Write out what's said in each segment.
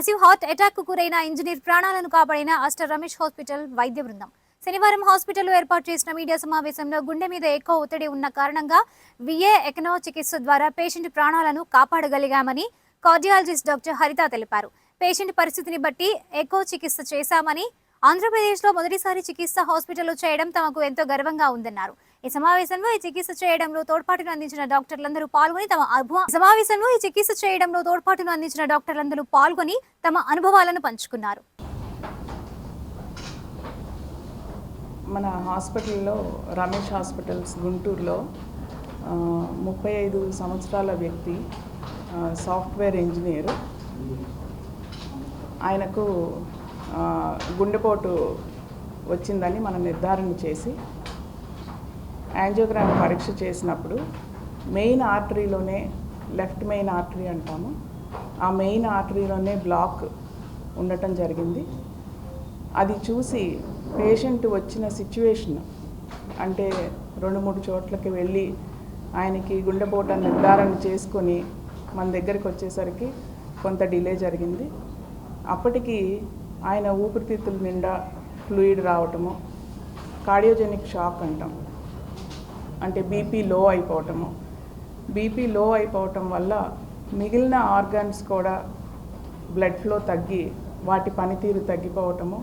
Massive heart attack గురైన engineer ప్రాణాలను కాపాడిన అస్టర్ రమేష్ హాస్పిటల్ వైద్య బృందం. శనివారం హాస్పిటల్లో ఏర్పాటు చేసిన మీడియా సమావేశంలో గుండె మీద ఎక్కువ ఒత్తిడి ఉన్న కారణంగా విఏ ఎకనో చికిత్స ద్వారా పేషెంట్ ప్రాణాలను కాపాడగలిగామని కార్డియాలజిస్ట్ డాక్టర్ హరిత తెలిపారు. పేషెంట్ పరిస్థితిని బట్టి ఎకో చికిత్స చేశామని ఆంధ్రప్రదేశ్లో మొదటిసారి చికిత్స హాస్పిటల్లో చేయడం తమకు ఎంతో గర్వంగా ఉందన్నారు. ఈ సమావేశంలో ఈ చికిత్స చేయడంలో తోడ్పాటును అందించిన డాక్టర్లందరూ పాల్గొని తమ అనుభవ సమావేశంలో ఈ చికిత్స చేయడంలో తోడ్పాటును అందించిన డాక్టర్లందరూ పాల్గొని తమ అనుభవాలను పంచుకున్నారు. మన హాస్పిటల్లో రమేష్ హాస్పిటల్స్ గుంటూరులో ముప్పై ఐదు సంవత్సరాల వ్యక్తి సాఫ్ట్వేర్ ఇంజనీర్. ఆయనకు గుండెపోటు వచ్చిందని మనం నిర్ధారణ చేసి యాంజియోగ్రామ్ పరీక్ష చేసినప్పుడు మెయిన్ ఆర్టరీలోనే లెఫ్ట్ మెయిన్ ఆర్టరీ అంటాము. ఆ మెయిన్ ఆర్టరీలోనే బ్లాక్ ఉండటం జరిగింది. అది చూసి పేషెంట్ వచ్చిన సిచ్యువేషన్ అంటే రెండు మూడు చోట్లకి వెళ్ళి ఆయనకి గుండెపోట నిర్ధారణ చేసుకొని మన దగ్గరికి వచ్చేసరికి కొంత డిలే జరిగింది. అప్పటికి ఆయన ఊపిరితిత్తుల నిండా ఫ్లూయిడ్ రావటము కార్డియోజెనిక్ షాక్ అంటాం. అంటే బీపీ లో అయిపోవటము. బీపీ లో అయిపోవటం వల్ల మిగిలిన ఆర్గాన్స్ కూడా బ్లడ్ ఫ్లో తగ్గి వాటి పనితీరు తగ్గిపోవటము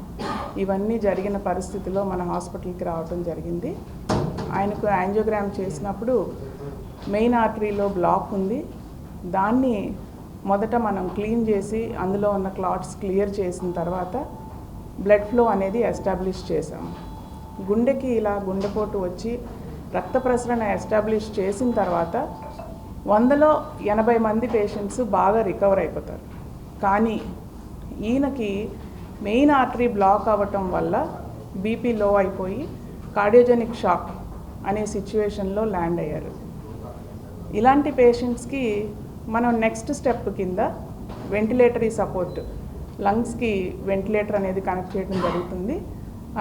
ఇవన్నీ జరిగిన పరిస్థితిలో మన హాస్పిటల్కి రావటం జరిగింది. ఆయనకు యాంజియోగ్రామ్ చేసినప్పుడు మెయిన్ ఆర్టరీలో బ్లాక్ ఉంది. దాన్ని మొదట మనం క్లీన్ చేసి అందులో ఉన్న క్లాట్స్ క్లియర్ చేసిన తర్వాత బ్లడ్ ఫ్లో అనేది ఎస్టాబ్లిష్ చేసాము గుండెకి ఇలా గుండెపోటు వచ్చి రక్త ప్రసరణ ఎస్టాబ్లిష్ చేసిన తర్వాత వందలో ఎనభై మంది పేషెంట్స్ బాగా రికవర్ అయిపోతారు. కానీ ఈయనకి మెయిన్ ఆర్టరీ బ్లాక్ అవ్వటం వల్ల బీపీ లో అయిపోయి కార్డియోజెనిక్ షాక్ అనే సిచ్యువేషన్లో ల్యాండ్ అయ్యారు. ఇలాంటి పేషెంట్స్కి మనం నెక్స్ట్ స్టెప్ కింద వెంటిలేటరీ సపోర్ట్ లంగ్స్కి వెంటిలేటర్ అనేది కనెక్ట్ చేయడం జరుగుతుంది.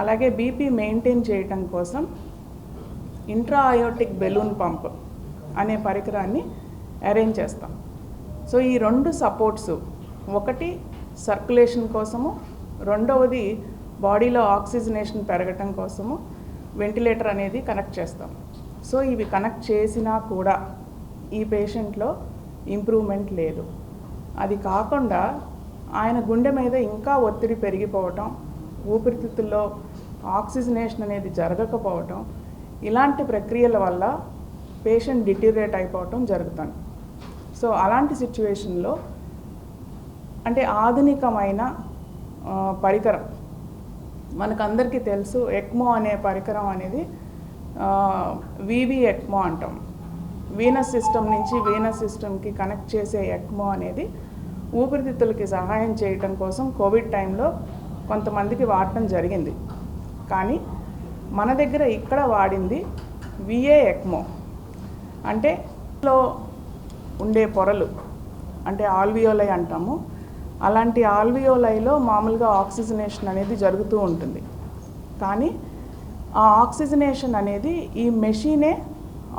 అలాగే బీపీ మెయింటైన్ చేయటం కోసం ఇంట్రా అయోటిక్ బెలూన్ పంప్ అనే పరికరాన్ని అరేంజ్ చేస్తాం. సో ఈ రెండు సపోర్ట్స్ ఒకటి సర్క్యులేషన్ కోసము రెండవది బాడీలో ఆక్సిజనేషన్ పెరగటం కోసము వెంటిలేటర్ అనేది కనెక్ట్ చేస్తాం. సో ఇవి కనెక్ట్ చేసినా కూడా ఈ పేషెంట్లో ఇంప్రూవ్మెంట్ లేదు. అది కాకుండా ఆయన గుండె మీద ఇంకా ఒత్తిడి పెరిగిపోవటం ఊపిరితిత్తుల్లో ఆక్సిజనేషన్ అనేది జరగకపోవటం ఇలాంటి ప్రక్రియల వల్ల పేషెంట్ డిటీరియేట్ అయిపోవటం జరుగుతుంది. సో అలాంటి సిచ్యువేషన్లో అంటే ఆధునికమైన పరికరం మనకందరికీ తెలుసు ఎక్మో అనే పరికరం అనేది వివి ఎక్మో అంటాం. వీనస్ సిస్టమ్ నుంచి వీనస్ సిస్టమ్కి కనెక్ట్ చేసే ఎక్మో అనేది ఊపిరితిత్తులకి సహాయం చేయటం కోసం కోవిడ్ టైంలో కొంతమందికి వాడటం జరిగింది. కానీ మన దగ్గర ఇక్కడ వాడింది విఏ ఎక్మో. అంటే లో ఉండే పొరలు అంటే ఆల్వియోలై అంటాము. అలాంటి ఆల్వియోలైలో మామూలుగా ఆక్సిజనేషన్ అనేది జరుగుతూ ఉంటుంది. కానీ ఆ ఆక్సిజనేషన్ అనేది ఈ మెషీనే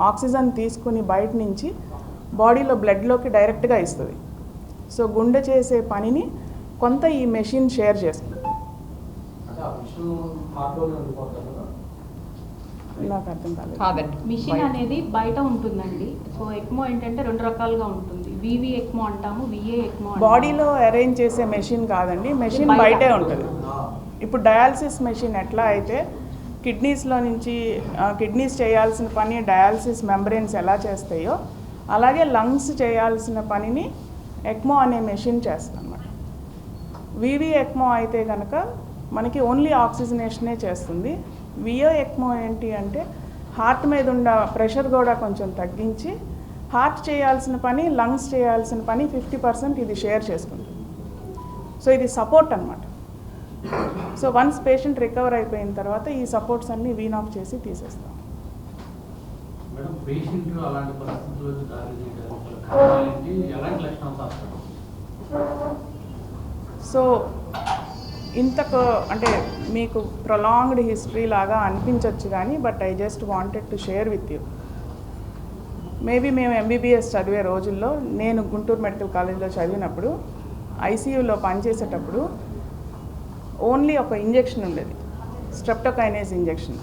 ఆక్సిజన్ తీసుకుని బయట నుంచి బాడీలో బ్లడ్లోకి డైరెక్ట్గా ఇస్తుంది. సో గుండె చేసే పనిని కొంత ఈ మెషిన్ షేర్ చేస్తుంది. నాకు అర్థం కాలేదు. మిషన్ అనేది బయట ఉంటుందండి. సో ఎక్మో ఏంటంటే రెండు రకాలుగా ఉంటుంది. వివి ఎక్మో అంటాము విఏ ఎక్మో. బాడీలో అరేంజ్ చేసే మెషిన్ కాదండి. మెషిన్ బయట. బయటే ఉంటుంది. ఇప్పుడు డయాలసిస్ మెషిన్ ఎట్లా అయితే కిడ్నీస్లో నుంచి కిడ్నీస్ చేయాల్సిన పని డయాలసిస్ మెంబ్రెయిన్స్ ఎలా చేస్తాయో అలాగే లంగ్స్ చేయాల్సిన పనిని ఎక్మో అనే మెషిన్ చేస్తుందన్నమాట. వివి ఎక్మో అయితే కనుక మనకి ఓన్లీ ఆక్సిజనేషనే చేస్తుంది. వియో ఎక్మో ఏంటి అంటే హార్ట్ మీద ఉన్న ప్రెషర్ కూడా కొంచెం తగ్గించి హార్ట్ చేయాల్సిన పని లంగ్స్ చేయాల్సిన పని ఫిఫ్టీ పర్సెంట్ ఇది షేర్ చేసుకుంటుంది. సో ఇది సపోర్ట్ అనమాట సో వన్స్ పేషెంట్ రికవర్ అయిపోయిన తర్వాత ఈ సపోర్ట్స్ అన్నీ వీన్ ఆఫ్ చేసి తీసేస్తాం. సో ఇంతకు అంటే మీకు ప్రొలాంగ్డ్ హిస్టరీ లాగా అనిపించవచ్చు కానీ but I just wanted to share with you maybe మేము ఎంబీబీఎస్ చదివే రోజుల్లో నేను గుంటూరు మెడికల్ కాలేజ్లో చదివినప్పుడు ఐసీయూలో పనిచేసేటప్పుడు ఓన్లీ ఒక ఇంజెక్షన్ ఉండేది. Streptokinase injection.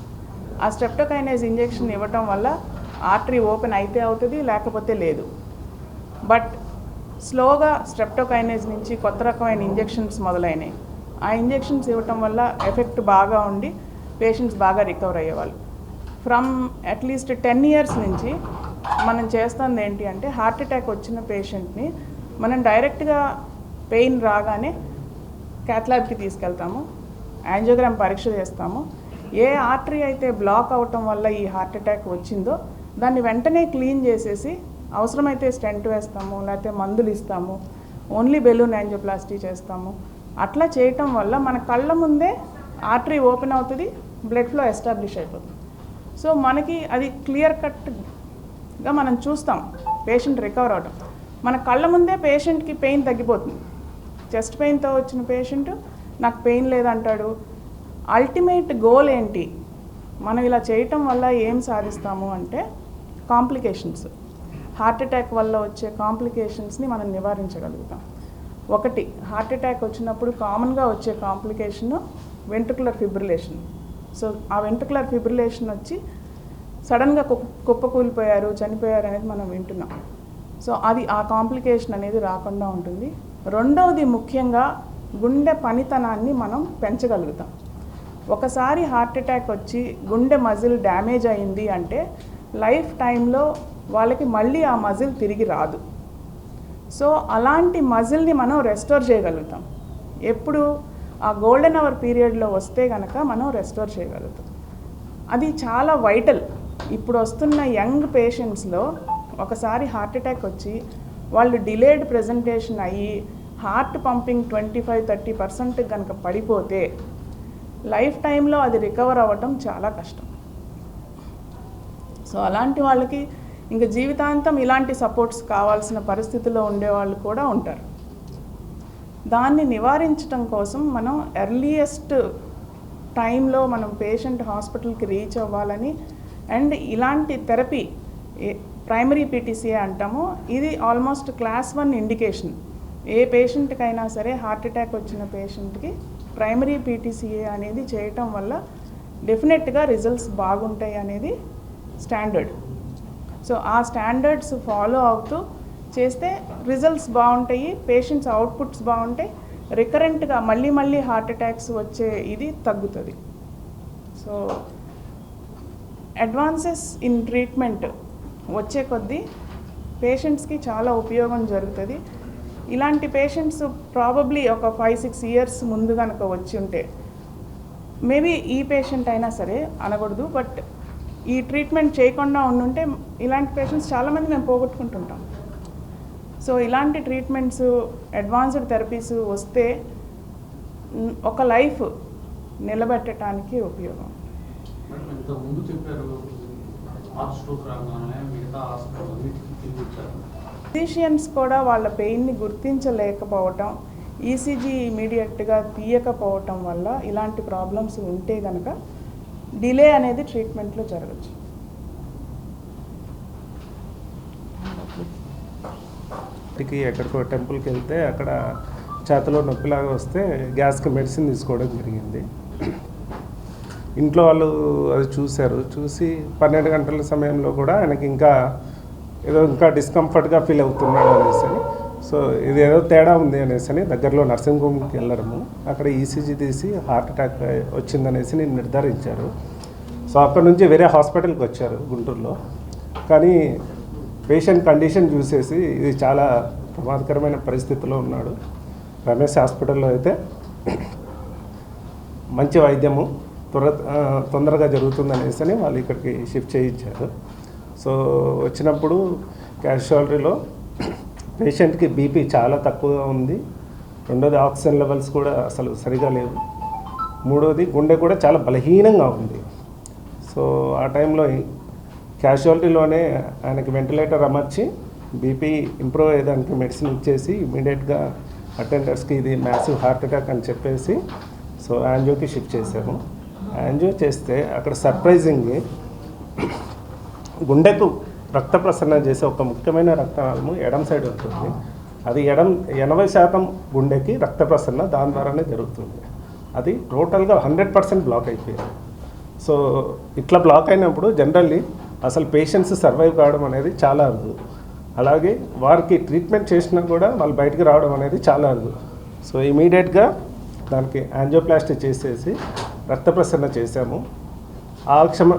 ఆ స్ట్రెప్టోకైనేజ్ ఇంజెక్షన్ ఇవ్వటం వల్ల ఆర్టరీ ఓపెన్ అయితే అవుతుంది లేకపోతే లేదు. బట్ స్లోగా స్ట్రెప్టోకైనేజ్ నుంచి కొత్త రకమైన ఇంజెక్షన్స్ మొదలైనాయి. ఆ ఇంజెక్షన్స్ ఇవ్వటం వల్ల ఎఫెక్ట్ బాగా ఉండి పేషెంట్స్ బాగా రికవర్ అయ్యేవాళ్ళు. ఫ్రమ్ అట్లీస్ట్ టెన్ ఇయర్స్ నుంచి మనం చేస్తుంది ఏంటి అంటే హార్ట్ అటాక్ వచ్చిన పేషెంట్ని మనం డైరెక్ట్గా పెయిన్ రాగానే క్యాథ్లాబ్కి తీసుకెళ్తాము యాంజియోగ్రామ్ పరీక్ష చేస్తాము. ఏ ఆర్టరీ అయితే బ్లాక్ అవటం వల్ల ఈ హార్ట్ అటాక్ వచ్చిందో దాన్ని వెంటనే క్లీన్ చేసేసి అవసరమైతే స్టెంట్ వేస్తాము లేకపోతే మందులు ఇస్తాము ఓన్లీ బెలూన్ యాంజియోప్లాస్టీ చేస్తాము. అట్లా చేయటం వల్ల మన కళ్ళ ముందే ఆర్టరీ ఓపెన్ అవుతుంది బ్లడ్ ఫ్లో ఎస్టాబ్లిష్ అయిపోతుంది. సో మనకి అది క్లియర్ కట్గా మనం చూస్తాం పేషెంట్ రికవర్ అవడం మన కళ్ళ ముందే పేషెంట్కి పెయిన్ తగ్గిపోతుంది. చెస్ట్ పెయిన్తో వచ్చిన పేషెంట్ నాకు పెయిన్ లేదంటాడు. అల్టిమేట్ గోల్ ఏంటి? మనం ఇలా చేయటం వల్ల ఏం సాధిస్తాము? అంటే కాంప్లికేషన్స్. హార్ట్ అటాక్ వల్ల వచ్చే కాంప్లికేషన్స్ని మనం నివారించగలుగుతాం. ఒకటి హార్ట్ అటాక్ వచ్చినప్పుడు కామన్గా వచ్చే కాంప్లికేషన్ వెంట్రుకులర్ ఫిబ్రిలేషన్. సో ఆ వెంట్రుకులర్ ఫిబ్రిలేషన్ వచ్చి సడన్గా కుప్ప కుప్పకూలిపోయారు చనిపోయారు అనేది మనం వింటున్నాం. సో అది ఆ కాంప్లికేషన్ అనేది రాకుండా ఉంటుంది. రెండవది ముఖ్యంగా గుండె పనితనాన్ని మనం పెంచగలుగుతాం. ఒకసారి హార్ట్ అటాక్ వచ్చి గుండె మజిల్ డ్యామేజ్ అయింది అంటే లైఫ్ టైంలో వాళ్ళకి మళ్ళీ ఆ మజిల్ తిరిగి రాదు. సో అలాంటి మజిల్ని మనం రెస్టోర్ చేయగలుగుతాం. ఎప్పుడు? ఆ గోల్డెన్ అవర్ పీరియడ్లో వస్తే కనుక మనం రెస్టోర్ చేయగలుగుతాం. అది చాలా వైటల్. ఇప్పుడు వస్తున్న యంగ్ పేషెంట్స్లో ఒకసారి హార్ట్ అటాక్ వచ్చి వాళ్ళు డిలేడ్ ప్రజెంటేషన్ అయ్యి heart pumping twenty five thirty percent కనుక పడిపోతే లైఫ్ టైంలో అది రికవర్ అవ్వటం చాలా కష్టం. సో అలాంటి వాళ్ళకి ఇంకా జీవితాంతం ఇలాంటి సపోర్ట్స్ కావాల్సిన పరిస్థితిలో ఉండేవాళ్ళు కూడా ఉంటారు. దాన్ని నివారించడం కోసం మనం ఎర్లియస్ట్ టైంలో మనం పేషెంట్ హాస్పిటల్కి రీచ్ అవ్వాలని అండ్ ఇలాంటి థెరపీ ప్రైమరీ పీటీసీఏ అంటాము ఇది ఆల్మోస్ట్ క్లాస్ వన్ ఇండికేషన్ ఏ పేషెంట్కైనా సరే హార్ట్ అటాక్ వచ్చిన పేషెంట్కి ప్రైమరీ పీటీసీఏ అనేది చేయటం వల్ల డెఫినెట్గా రిజల్ట్స్ బాగుంటాయి అనేది స్టాండర్డ్ సో ఆ స్టాండర్డ్స్ ఫాలో అవుతూ చేస్తే రిజల్ట్స్ బాగుంటాయి పేషెంట్స్ అవుట్పుట్స్ బాగుంటాయి రికరెంట్గా మళ్ళీ మళ్ళీ హార్ట్ అటాక్స్ వచ్చే ఇది తగ్గుతుంది. సో అడ్వాన్సెస్ ఇన్ ట్రీట్మెంట్ వచ్చే కొద్దీ పేషెంట్స్కి చాలా ఉపయోగం జరుగుతుంది. ఇలాంటి పేషెంట్స్ ప్రాబబ్లీ ఒక ఫైవ్ సిక్స్ ఇయర్స్ ముందు కనుక వచ్చి ఉంటే మేబీ ఈ పేషెంట్ అయినా సరే అనకూడదు బట్ ఈ ట్రీట్మెంట్ చేయకుండా ఉండుంటే ఇలాంటి పేషెంట్స్ చాలామంది మేము పోగొట్టుకుంటుంటాం. సో ఇలాంటి ట్రీట్మెంట్స్ అడ్వాన్స్డ్ థెరపీస్ వస్తే ఒక లైఫ్ నిలబెట్టడానికి ఉపయోగం. ఫిజిషియన్స్ కూడా వాళ్ళ పెయిన్ని గుర్తించలేకపోవటం ఈసీజీ ఇమీడియట్గా తీయకపోవటం వల్ల ఇలాంటి ప్రాబ్లమ్స్ ఉంటే కనుక డిలే అనేది ట్రీట్మెంట్లో జరగచ్చు. ఇంటికి ఎక్కడికో టెంపుల్కి వెళ్తే అక్కడ చేతిలో నొప్పిలాగా వస్తే గ్యాస్కి మెడిసిన్ తీసుకోవడం జరిగింది. ఇంట్లో వాళ్ళు అది చూశారు. చూసి పన్నెండు గంటల సమయంలో కూడా ఆయనకి ఇంకా ఏదో ఇంకా డిస్కంఫర్ట్గా ఫీల్ అవుతున్నాడు అనేసి అని. సో ఇది ఏదో తేడా ఉంది అనేసి అని దగ్గరలో నర్సింగ్ హోమ్కి వెళ్ళడము. అక్కడ ఈసీజీ తీసి హార్ట్ అటాక్ వచ్చిందనేసి నేను నిర్ధారించారు. సో అక్కడ నుంచి వేరే హాస్పిటల్కి వచ్చారు గుంటూరులో. కానీ పేషెంట్ కండిషన్ చూసేసి ఇది చాలా ప్రమాదకరమైన పరిస్థితిలో ఉన్నాడు. రమేష్ హాస్పిటల్లో అయితే మంచి వైద్యము త్వర తొందరగా జరుగుతుందనేసి అని వాళ్ళు ఇక్కడికి షిఫ్ట్ చేయించారు. సో వచ్చినప్పుడు క్యాషువాలిటీలో పేషెంట్కి బీపీ చాలా తక్కువగా ఉంది. రెండోది ఆక్సిజన్ లెవెల్స్ కూడా అసలు సరిగా లేవు. మూడోది గుండె కూడా చాలా బలహీనంగా ఉంది. సో ఆ టైంలో క్యాషువాలిటీలోనే ఆయనకి వెంటిలేటర్ అమర్చి బీపీ ఇంప్రూవ్ అయ్యేదానికి మెడిసిన్ ఇచ్చేసి ఇమీడియట్గా అటెండర్స్కి ఇది మ్యాసివ్ హార్ట్ అటాక్ అని చెప్పేసి సో యాంజియోకి షిఫ్ట్ చేసాము యాంజియో చేస్తే అక్కడ సర్ప్రైజింగ్ గుండెకు రక్త ప్రసరణ చేసే ఒక ముఖ్యమైన రక్తనాళము ఎడం సైడ్ ఉంటుంది. అది ఎడం ఎనభై శాతం గుండెకి రక్త ప్రసరణ దాని ద్వారానే జరుగుతుంది. అది టోటల్గా హండ్రెడ్ పర్సెంట్ బ్లాక్ అయిపోయింది. సో ఇట్లా బ్లాక్ అయినప్పుడు జనరల్లీ అసలు పేషెంట్స్ సర్వైవ్ కావడం అనేది చాలా అరుదు. అలాగే వారికి ట్రీట్మెంట్ చేసినా కూడా వాళ్ళు బయటకు రావడం అనేది చాలా అరుదు. సో ఇమీడియట్గా దానికి యాంజియోప్లాస్టీ చేసేసి రక్త ప్రసరణ చేశాము. ఆ క్షమ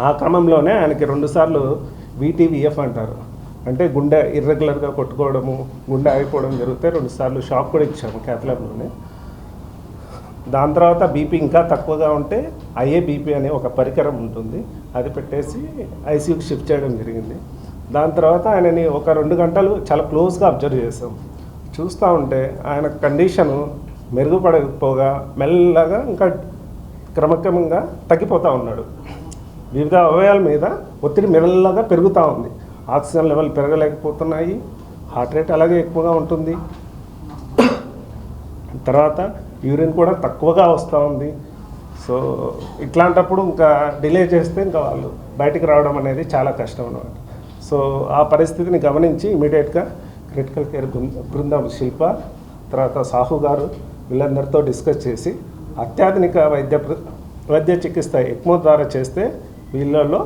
ఆ క్రమంలోనే ఆయనకి రెండుసార్లు వీటీవీఎఫ్ అంటారు. అంటే గుండె ఇర్రెగ్యులర్గా కొట్టుకోవడము గుండె ఆగిపోవడం జరిగితే రెండుసార్లు షాక్ కూడా ఇచ్చాము క్యాథలాబ్లోనే దాని తర్వాత బీపీ ఇంకా తక్కువగా ఉంటే ఐఏ బీపీ అనే ఒక పరికరం ఉంటుంది. అది పెట్టేసి ఐసీయూకి షిఫ్ట్ చేయడం జరిగింది. దాని తర్వాత ఆయనని ఒక రెండు గంటలు చాలా క్లోజ్గా అబ్జర్వ్ చేసాం చూస్తూ ఉంటే ఆయన కండిషను మెరుగుపడకపోగా మెల్లగా ఇంకా క్రమక్రమంగా తగ్గిపోతూ ఉన్నాడు. వివిధ అవయవాల మీద ఒత్తిడి మెల్లగా పెరుగుతూ ఉంది. ఆక్సిజన్ లెవెల్ పెరగలేకపోతున్నాయి. హార్ట్ రేట్ అలాగే ఎక్కువగా ఉంటుంది. తర్వాత యూరిన్ కూడా తక్కువగా వస్తూ ఉంది. సో ఇట్లాంటప్పుడు ఇంకా డిలే చేస్తే ఇంకా వాళ్ళు బయటికి రావడం అనేది చాలా కష్టం అనమాట సో ఆ పరిస్థితిని గమనించి ఇమీడియట్గా క్రిటికల్ కేర్ బృంద- బృందం శిల్ప తర్వాత సాహు గారు వీళ్ళందరితో డిస్కస్ చేసి అత్యాధునిక వైద్య వైద్య చికిత్స ఎక్మో ద్వారా చేస్తే వీళ్ళల్లో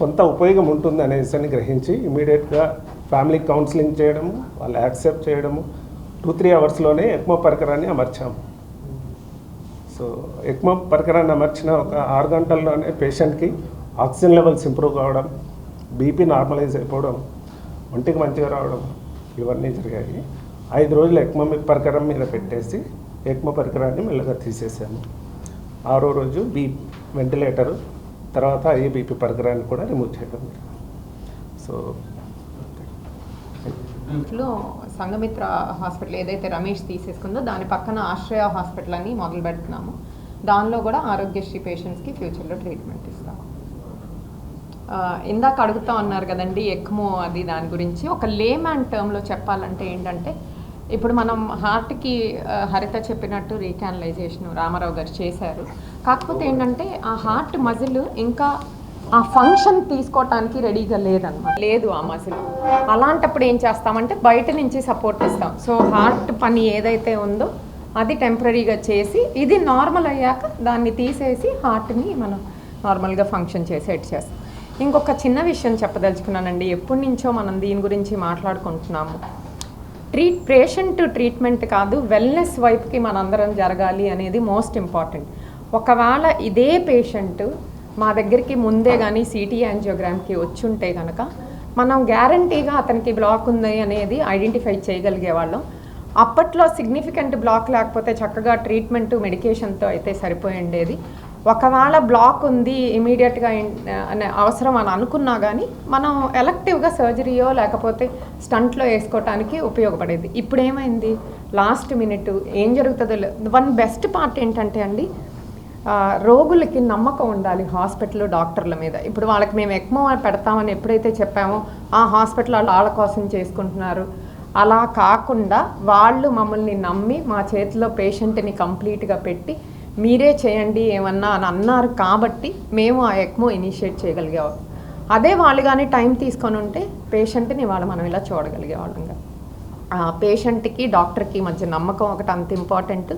కొంత ఉపయోగం ఉంటుంది అనేసి అని గ్రహించి ఇమీడియట్గా ఫ్యామిలీ కౌన్సిలింగ్ చేయడము వాళ్ళు యాక్సెప్ట్ చేయడము టూ త్రీ అవర్స్లోనే ఎక్మో పరికరాన్ని అమర్చాము. సో ఎక్మో పరికరాన్ని అమర్చిన ఒక ఆరు గంటల్లోనే పేషెంట్కి ఆక్సిజన్ లెవెల్స్ ఇంప్రూవ్ కావడం బీపీ నార్మలైజ్ అయిపోవడం ఒంటికి మంచిగా రావడం ఇవన్నీ జరిగాయి. ఐదు రోజులు ఎక్మో పరికరం మీద పెట్టేసి ఎక్మో పరికరాన్ని మెల్లగా తీసేసాము. ఆరో రోజు బీ వెంటిలేటరు తర్వాత ఐ బీపీ పరికరాన్ని కూడా రిమూవ్ చేయడం సో లో సంఘమిత్ర హాస్పిటల్ ఏదైతే రమేష్ తీసేసుకుందో దాని పక్కన ఆశ్రయ హాస్పిటల్ అని మొదలు పెడుతున్నాము. దానిలో కూడా ఆరోగ్యశ్రీ పేషెంట్స్కి ఫ్యూచర్లో ట్రీట్మెంట్ ఇస్తాము ఇందాక అడుగుతా ఉన్నారు కదండి ఎక్మో అది దాని గురించి. ఒక లేమ్యాన్ టర్మ్లో చెప్పాలంటే ఏంటంటే ఇప్పుడు మనం హార్ట్కి హరిత చెప్పినట్టు రీకానలైజేషన్ రామారావు గారు చేశారు. కాకపోతే ఏంటంటే ఆ హార్ట్ మజిల్ ఇంకా ఆ ఫంక్షన్ తీసుకోవటానికి రెడీగా లేదన్నమాట. లేదు ఆ మజిల్. అలాంటప్పుడు ఏం చేస్తామంటే బయట నుంచి సపోర్ట్ ఇస్తాం. సో హార్ట్ పని ఏదైతే ఉందో అది టెంపరీగా చేసి ఇది నార్మల్ అయ్యాక దాన్ని తీసేసి హార్ట్ని మనం నార్మల్గా ఫంక్షన్ చేసేట్టు చేస్తాం. ఇంకొక చిన్న విషయం చెప్పదలుచుకున్నానండి. ఎప్పటి నుంచో మనం దీని గురించి మాట్లాడుకుంటున్నాము. ట్రీట్ పేషెంట్ ట్రీట్మెంట్ కాదు వెల్నెస్ వైపుకి మనందరం జరగాలి అనేది మోస్ట్ ఇంపార్టెంట్ ఒకవేళ ఇదే పేషెంట్ మా దగ్గరికి ముందే కానీ సిటీ యాంజియోగ్రామ్కి వచ్చుంటే కనుక మనం గ్యారంటీగా అతనికి బ్లాక్ ఉంది అనేది ఐడెంటిఫై చేయగలిగే వాళ్ళం. అప్పట్లో సిగ్నిఫికెంట్ బ్లాక్ లేకపోతే చక్కగా ట్రీట్మెంట్ మెడికేషన్తో అయితే సరిపోయి ఉండేది. ఒకవేళ బ్లాక్ ఉంది ఇమీడియట్గా అనే అవసరం అని అనుకున్నా కానీ మనం ఎలక్టివ్గా సర్జరీయో లేకపోతే స్టంట్లో వేసుకోవటానికి ఉపయోగపడేది. ఇప్పుడు ఏమైంది? లాస్ట్ మినిట్ ఏం జరుగుతుందో వన్ బెస్ట్ పార్ట్ ఏంటంటే అండి రోగులకి నమ్మకం ఉండాలి హాస్పిటల్ డాక్టర్ల మీద. ఇప్పుడు వాళ్ళకి మేము ఎక్మో పెడతామని ఎప్పుడైతే చెప్పామో ఆ హాస్పిటల్ వాళ్ళు వాళ్ళ కోసం చేసుకుంటున్నారు. అలా కాకుండా వాళ్ళు మమ్మల్ని నమ్మి మా చేతిలో పేషెంట్ని కంప్లీట్గా పెట్టి మీరే చేయండి ఏమన్నా అని అన్నారు కాబట్టి మేము ఆ ఎక్మో ఇనిషియేట్ చేయగలిగేవాళ్ళం. అదే వాళ్ళు కానీ టైం తీసుకొని ఉంటే పేషెంట్ని వాళ్ళు మనం ఇలా చూడగలిగేవాళ్ళంగా ఆ పేషెంట్కి డాక్టర్కి మధ్య నమ్మకం ఒకటి అంత ఇంపార్టెంట్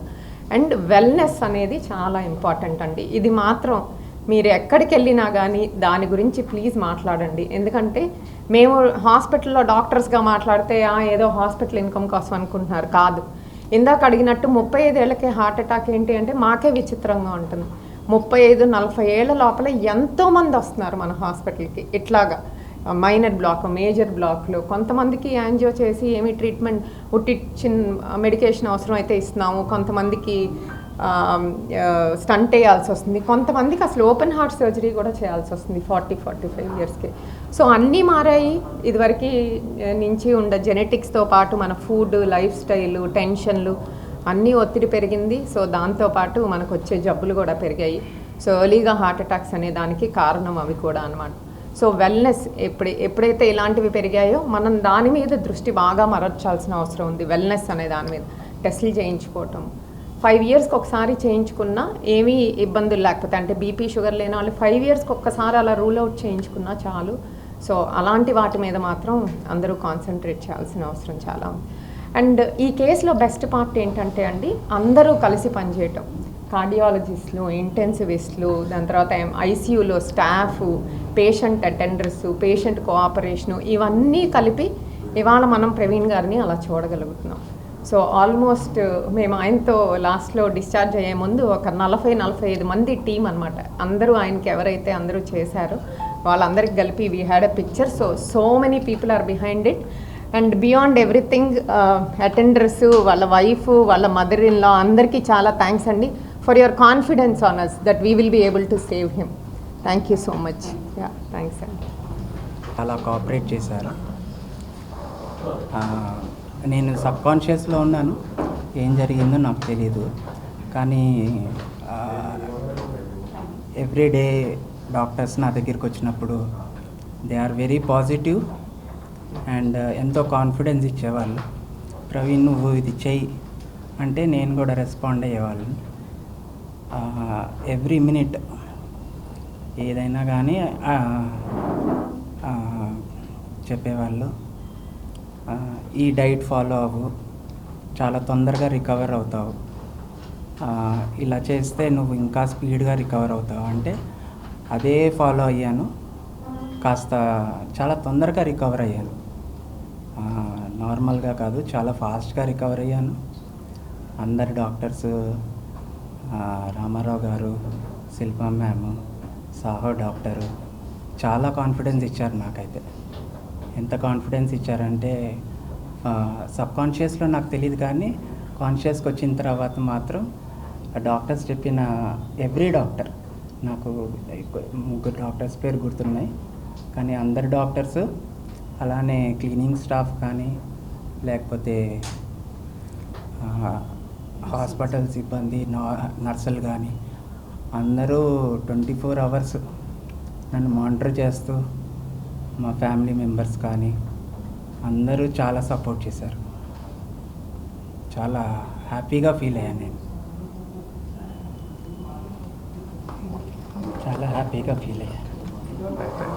అండ్ వెల్నెస్ అనేది చాలా ఇంపార్టెంట్ అండి. ఇది మాత్రం మీరు ఎక్కడికి వెళ్ళినా కానీ దాని గురించి ప్లీజ్ మాట్లాడండి. ఎందుకంటే మేము హాస్పిటల్లో డాక్టర్స్గా మాట్లాడితే "ఆ, ఏదో హాస్పిటల్ ఇన్కమ్ కోసం అనుకుంటున్నారు. కాదు. ఇందాక అడిగినట్టు ముప్పై ఐదేళ్ళకే హార్ట్ అటాక్ ఏంటి అంటే మాకే విచిత్రంగా ఉంటుంది. ముప్పై ఐదు నలభై ఏళ్ళ లోపల ఎంతోమంది వస్తున్నారు మన హాస్పిటల్కి. ఇట్లాగా మైనర్ బ్లాక్ మేజర్ బ్లాక్లు కొంతమందికి యాంజియో చేసి ఏమి ట్రీట్మెంట్ ఉట్టి చిన్న మెడికేషన్ అవసరం అయితే ఇస్తున్నాము. కొంతమందికి స్టంట్ వేయాల్సి వస్తుంది. కొంతమందికి అసలు ఓపెన్ హార్ట్ సర్జరీ కూడా చేయాల్సి వస్తుంది ఫార్టీ ఫార్టీ ఫైవ్ ఇయర్స్కి. సో అన్నీ మారాయి. ఇదివరకు నుంచి ఉండే జెనెటిక్స్తో పాటు మన ఫుడ్ లైఫ్ స్టైల్ టెన్షన్లు అన్నీ ఒత్తిడి పెరిగింది. సో దాంతోపాటు మనకు వచ్చే జబ్బులు కూడా పెరిగాయి. సో ఎర్లీగా హార్ట్ అటాక్స్ అనే దానికి కారణం అవి కూడా అనమాట సో వెల్నెస్ ఎప్పుడు ఎప్పుడైతే ఇలాంటివి పెరిగాయో మనం దాని మీద దృష్టి బాగా మరల్చాల్సిన అవసరం ఉంది. వెల్నెస్ అనే దాని మీద టెస్టులు చేయించుకోవటం. ఫైవ్ ఇయర్స్కి ఒకసారి చేయించుకున్నా ఏమీ ఇబ్బందులు లేకపోతే అంటే బీపీ షుగర్ లేని వాళ్ళు ఫైవ్ ఇయర్స్కి ఒక్కసారి అలా రూల్ అవుట్ చేయించుకున్నా చాలు. సో అలాంటి వాటి మీద మాత్రం అందరూ కాన్సన్ట్రేట్ చేయాల్సిన అవసరం చాలా. ఉంది అండ్ ఈ కేసులో బెస్ట్ పార్ట్ ఏంటంటే అండి అందరూ కలిసి పనిచేయటం. కార్డియాలజిస్టులు ఇంటెన్సివిస్టులు దాని తర్వాత ఐసీయూలో staff patient attenders patient cooperation ఇవన్నీ కలిపి ఇవాళ మనం ప్రవీణ్ గారిని అలా చూడగలుగుతున్నాం. సో ఆల్మోస్ట్ మేము ఆయనతో లాస్ట్లో డిశ్చార్జ్ అయ్యే ముందు ఒక నలభై నలభై ఐదు మంది టీం అనమాట అందరూ ఆయనకి ఎవరైతే అందరూ చేశారో వాళ్ళందరికి కలిపి we had a picture so so many people are behind it and beyond everything attenders వాళ్ళ వైఫ్ వాళ్ళ మదర్ ఇన్ లా అందరికీ చాలా థ్యాంక్స్ అండి. For your confidence on us that we will be able to save him thank you so much yeah thanks అండి చాలా cooperate చేశారు? నేను sub కాన్షియస్లో ఉన్నాను. ఏం జరిగిందో నాకు తెలియదు కానీ ఎవ్రీడే డాక్టర్స్ నా దగ్గరికి వచ్చినప్పుడు they are very positive and uh, ఎంతో కాన్ఫిడెన్స్ ఇచ్చేవాళ్ళు. ప్రవీణ్ నువ్వు ఇది చెయ్యి అంటే నేను కూడా రెస్పాండ్ అయ్యేవాళ్ళని. Uh, ఎవ్రీ మినిట్ ఏదైనా కానీ uh, చెప్పేవాళ్ళు. ఈ డైట్ ఫాలో అవ్వు. చాలా తొందరగా రికవర్ అవుతావు. ఇలా చేస్తే నువ్వు ఇంకా స్పీడ్గా రికవర్ అవుతావు. అంటే అదే ఫాలో అయ్యాను. కాస్త చాలా తొందరగా రికవర్ అయ్యాను. నార్మల్గా కాదు చాలా ఫాస్ట్గా రికవర్ అయ్యాను. అందరి డాక్టర్స్ రామారావు గారు శిల్పా మ్యామ్ సాహో డాక్టరు చాలా కాన్ఫిడెన్స్ ఇచ్చారు నాకైతే. ఎంత కాన్ఫిడెన్స్ ఇచ్చారంటే సబ్ కాన్షియస్లో నాకు తెలియదు కానీ కాన్షియస్కి వచ్చిన తర్వాత మాత్రం డాక్టర్స్ చెప్పిన ఎవ్రీ డాక్టర్ నాకు ముగ్గురు డాక్టర్స్ పేరు గుర్తున్నాయి. కానీ అందరు డాక్టర్స్ అలానే క్లీనింగ్ స్టాఫ్ కానీ లేకపోతే హాస్పిటల్ సిబ్బంది నా- నర్సులు కానీ అందరూ ట్వంటీ ఫోర్ అవర్స్ నన్ను మానిటర్ చేస్తూ మా ఫ్యామిలీ మెంబర్స్ కానీ అందరూ చాలా సపోర్ట్ చేశారు. చాలా హ్యాపీగా ఫీల్ అయ్యాను నేను. చాలా హ్యాపీగా ఫీల్ అయ్యాను ఓకే ఓకే